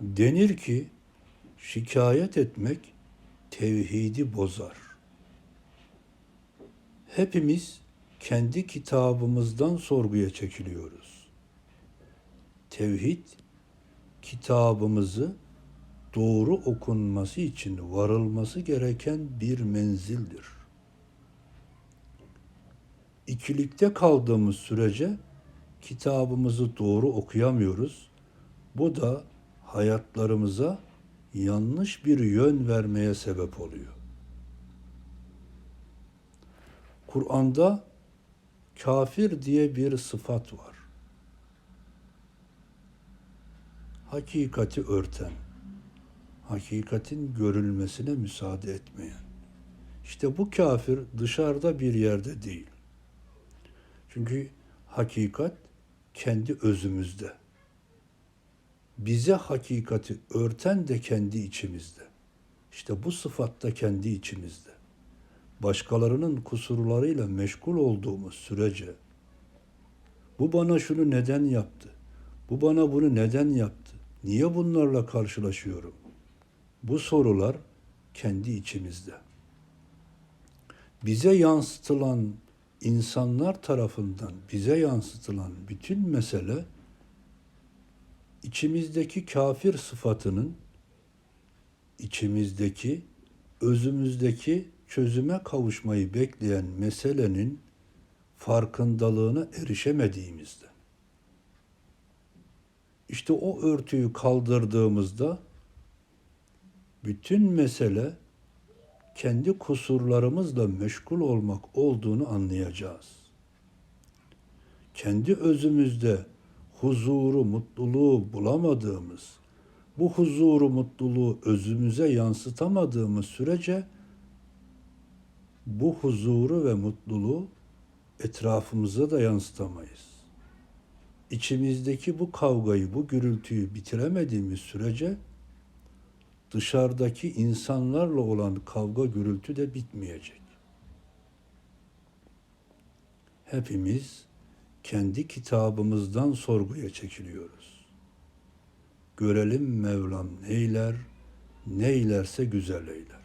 Denir ki şikayet etmek tevhidi bozar. Hepimiz kendi kitabımızdan sorguya çekiliyoruz. Tevhid kitabımızı doğru okunması için varılması gereken bir menzildir. İkilikte kaldığımız sürece kitabımızı doğru okuyamıyoruz. Bu da hayatlarımıza yanlış bir yön vermeye sebep oluyor. Kur'an'da kafir diye bir sıfat var. Hakikati örten, hakikatin görülmesine müsaade etmeyen. İşte bu kafir dışarıda bir yerde değil. Çünkü hakikat kendi özümüzde. Bize hakikati örten de kendi içimizde. İşte bu sıfat da kendi içimizde. Başkalarının kusurlarıyla meşgul olduğumuz sürece bu bana şunu neden yaptı? Bu bana bunu neden yaptı? Niye bunlarla karşılaşıyorum? Bu sorular kendi içimizde. Bize yansıtılan insanlar tarafından bize yansıtılan bütün mesele içimizdeki kafir sıfatının içimizdeki özümüzdeki çözüme kavuşmayı bekleyen meselenin farkındalığına erişemediğimizde. İşte o örtüyü kaldırdığımızda bütün mesele kendi kusurlarımızla meşgul olmak olduğunu anlayacağız. Kendi özümüzde huzuru, mutluluğu bulamadığımız, bu huzuru, mutluluğu özümüze yansıtamadığımız sürece bu huzuru ve mutluluğu etrafımıza da yansıtamayız. İçimizdeki bu kavgayı, bu gürültüyü bitiremediğimiz sürece dışarıdaki insanlarla olan kavga gürültü de bitmeyecek. Hepimiz kendi kitabımızdan sorguya çekiliyoruz. Görelim Mevlam neyler, neylerse güzel eyler.